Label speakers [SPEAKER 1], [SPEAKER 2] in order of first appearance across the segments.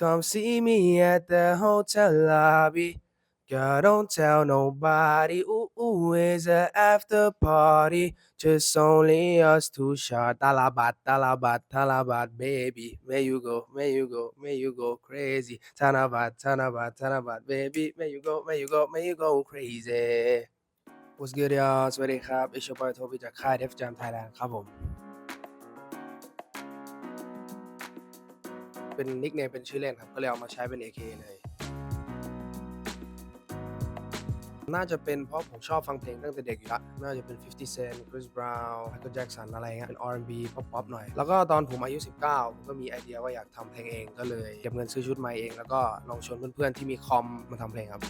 [SPEAKER 1] Come see me at the hotel lobby. Girl, don't tell nobody. Ooh, ooh, it's a after party. Just only us two shot. Talabat, talabat, talabat, baby. Where you go, where you go, where you go crazy. Tanabat, tanabat, tanabat, baby. Where you go, where you go, where you go crazy. What's good, y'all สวัสดีครับ It's your boy โทบิจากค่าย Def Jam Thailand ครับผม เป็นนิกเนมเป็นชื่อเล่นครับ ก็เลยเอามาใช้เป็น AK เลย น่าจะเป็นเพราะผมชอบฟังเพลงตั้งแต่เด็กอยู่ละ น่าจะเป็น 50 Cent Chris Brown Michael Jackson อะไรเงี้ย เป็น R&B ป๊อปๆหน่อย แล้วก็ตอนผมอายุ 19ผมก็มีไอเดียว่าอยากทำเพลงเอง ก็เลยเก็บเงินซื้อชุดไมค์เอง แล้วก็ลองชวนเพื่อนๆที่มีคอมมาทำเพลงครับ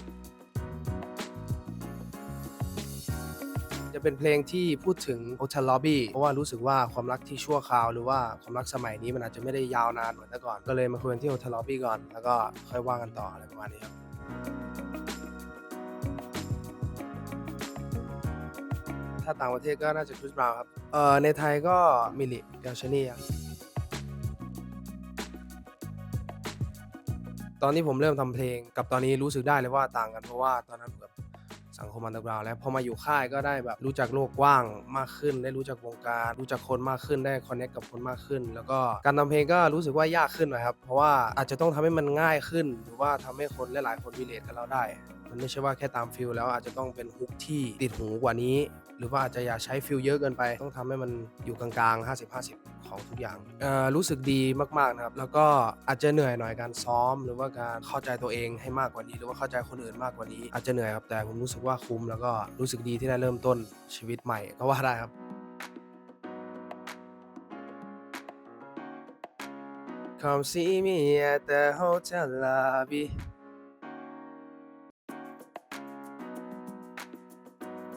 [SPEAKER 1] จะเป็นเพลงที่พูดถึง Hotel Lobby เพราะว่ารู้สึกว่าความรักที่ชั่วคราวหรือว่าความรักสมัยนี้มันอาจจะไม่ได้ยาวนานเหมือนแต่ก่อน ก็เลยมาคุยกันที่ Hotel Lobby ก่อน แล้วก็ค่อยว่ากันต่ออะไรประมาณนี้ครับถ้าต่างประเทศก็น่าจะคริสบราวครับเอ่อในไทยก็มิลิเดลชนีครับตอนที่ผมเริ่มทำเพลงกับตอนนี้รู้สึกได้เลยว่าต่างกันเพราะว่าตอนนั้นแบบ สังคมอันดับราวแล้วพอมาอยู่ค่ายก็ได้แบบรู้จักโลกกว้างมากขึ้น ได้รู้จักวงการ รู้จักคนมากขึ้นได้คอนเนคกับคนมากขึ้น แล้วก็การทำเพลงก็รู้สึกว่ายากขึ้นหน่อยครับ เพราะว่าอาจจะต้องทำให้มันง่ายขึ้น หรือว่าทำให้คนหลายๆคนวิเลตกับเราได้ มันไม่ใช่ว่าแค่ตามฟิลแล้วอาจจะต้องเป็นฮุกที่ติดหูกว่านี้ หรือว่าอาจจะอย่าใช้ฟิลเยอะเกินไป ต้องทำให้มันอยู่กลางๆ 50-50 ของทุกอย่าง รู้สึกดีมากๆนะครับ แล้วก็อาจจะเหนื่อยหน่อยการซ้อม หรือว่าการเข้าใจตัวเองให้มากกว่านี้ หรือว่าเข้าใจคนอื่นมากกว่านี้ อาจจะเหนื่อยครับแต่ผมรู้สึกว่าคุ้มแล้วก็รู้สึกดีที่ได้เริ่มต้นชีวิตใหม่ก็ว่าได้ครับ Come see me at the hotel lobby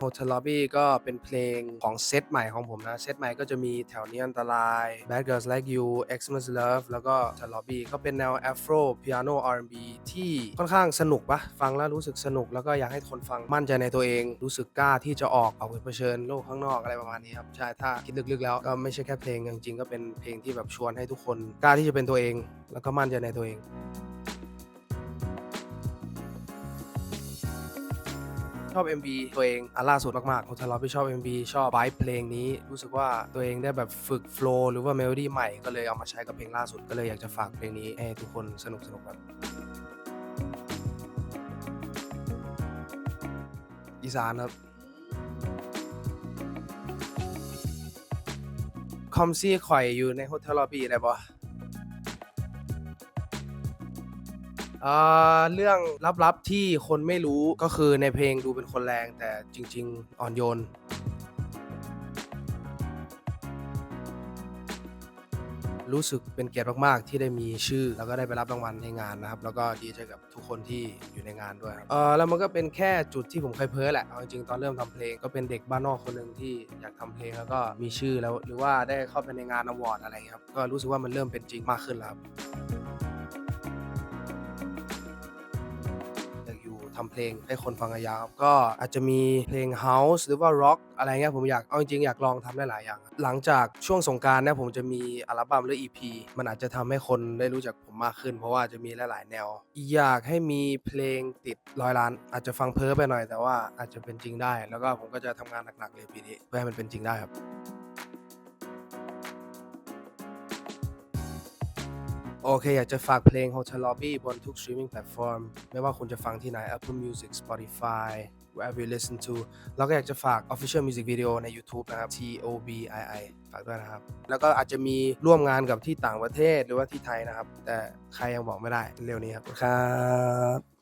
[SPEAKER 1] Hotel Lobby ก็เป็นเพลงของเซตใหม่ของผมนะ เซตใหม่ก็จะมีแถวนี้อันตราย Bad Girls Like You Xmas Love แล้วก็ Hotel Lobby ก็เป็นแนว Afro Piano R&B ที่ค่อนข้างสนุกปะฟังแล้วรู้สึกสนุก แล้วก็อยากให้คนฟังมั่นใจในตัวเอง รู้สึกกล้าที่จะออกออกไปเผชิญโลกข้างนอกอะไรประมาณนี้ครับ ใช่ถ้าคิดลึกๆแล้วก็ไม่ใช่แค่เพลงจริงๆก็เป็นเพลงที่แบบชวนให้ทุกคนกล้าที่จะเป็นตัวเอง แล้วก็มั่นใจในตัวเอง ชอบ MV ตัวเองอันล่าสุดมากๆผมทะเลาะไปชอบ MV ชอบไ i เพลงนี้ รู้สึกว่าตัวเองได้แบบฝึกโฟล์หรือว่าเมโลดี้ใหม่ก็เลยเอามาใช้กับเพลงล่าสุดก็เลยอยากจะฝากเพลงนี้ให้ทุกคนสนุกสนุกครับอีสานครับคอมซี่ข่อยอยู่ในโฮเทลล็อบบี้ได้ปะ อ่าเรื่องลับๆที่คนไม่รู้ก็คือในเพลงดูเป็นคนแรงแต่จริง ๆ อ่อนโยน รู้สึกเป็นเกียรติมากๆ ที่ได้มีชื่อ แล้วก็ได้ไปรับรางวัลในงานนะครับ แล้วก็ดีใจกับทุกคนที่อยู่ในงานด้วยครับเออแล้วมันก็เป็นแค่จุดที่ผมเคยเพ้อแหละเอาจริงๆตอนเริ่มทำเพลงก็เป็นเด็กบ้านนอกคนหนึ่งที่อยากทำเพลงแล้วก็มีชื่อแล้วหรือว่าได้เข้าไปในงานอวอร์ดอะไรอย่างเงี้ยครับก็รู้สึกว่ามันเริ่มเป็นจริงมากขึ้นแล้วครับ อยากอยู่ทำเพลงให้คนฟังยาว ก็อาจจะมีเพลง House หรือว่า Rock อะไรเงี้ยผมอยากเอาจริงๆอยากลองทำได้หลายอย่าง หลังจากช่วงสงการเนี่ยผมจะมีอัลบั้มหรือ EP มันอาจจะทำให้คนได้รู้จักผมมากขึ้น เพราะว่าจะมีหลายๆแนว อยากให้มีเพลงติดร้อยล้าน อาจจะฟังเพ้อไปหน่อย แต่ว่าอาจจะเป็นจริงได้ แล้วก็ผมก็จะทำงานหนักๆเลยปีนี้เพื่อให้มันเป็นจริงได้ครับ โอเค อยากจะฝากเพลง Hotel Lobby บนทุก streaming platform ไม่ว่าคุณจะฟังที่ไหน Apple Music Spotify wherever you listen to แล้วก็อยากจะฝาก official music video ใน YouTube นะครับ T O B I I ฝากด้วยนะครับ แล้วก็อาจจะมีร่วมงานกับที่ต่างประเทศหรือว่าที่ไทยนะครับ แต่ใครยังบอกไม่ได้เร็วนี้ครับครับ